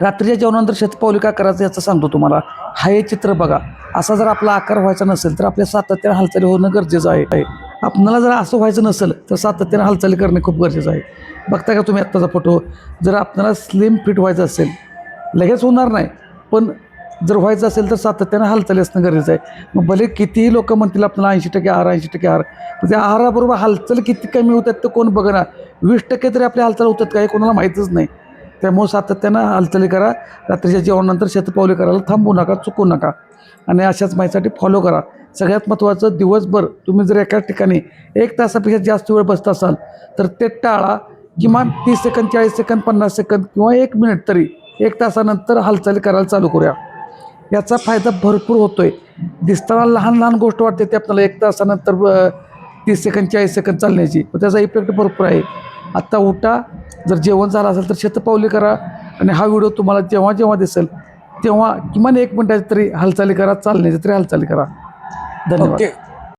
रात्रीच्या जेवणानंतर शतपावली का करायचं याचं सांगतो तुम्हाला. हा हे चित्र बघा. असा जर आपला आकार व्हायचा नसेल तर आपल्या सातत्याने हालचाली होणं गरजेचं आहे. आपणाला जर असं व्हायचं नसेल तर सातत्याने हालचाली करणे खूप गरजेचं आहे. बघता का तुम्ही आत्ताचा फोटो? जर आपल्याला स्लिम फिट व्हायचं असेल लगेच होणार नाही. पण जर व्हायचं असेल तर सातत्यानं हालचाली असणं गरजेचं आहे. मग भले कितीही लोक म्हणतील आपल्याला ऐंशी टक्के आहार ऐंशी टक्के आहार. त्या आहाराबरोबर हालचाल किती कमी होतात तर कोण बघणार? वीस टक्के तरी आपल्या हालचाल होतात का हे कोणाला माहीतच नाही. त्यामुळे सातत्यानं हालचाली करा. रात्रीच्या जेवणानंतर शतपावली करायला थांबू नका चुकू नका. आणि अशाच माहितीसाठी फॉलो करा. सगळ्यात महत्त्वाचं दिवसभर तुम्ही जर एकाच ठिकाणी एक तासापेक्षा जास्त वेळ बसत असाल तर ते टाळा. किमान तीस सेकंद चाळीस सेकंद पन्नास सेकंद किंवा एक मिनिट तरी एक तासानंतर हालचाली करायला चालू करूया. याचा फायदा भरपूर होतो आहे दिसताना लहान लहान गोष्ट वाटते ते आपल्याला एक तासानंतर तीस सेकंद चाळीस सेकंद चालण्याची. पण त्याचा इफेक्ट भरपूर आहे. आत्ता उठा जर जेवण झालं असेल तर शतपावली करा आणि हा व्हिडिओ तुम्हाला जेव्हा जेव्हा दिसेल तेव्हा किमान एक मिनिटाची तरी हालचाली करा चालण्याची तरी हालचाली करा. धन्यवाद.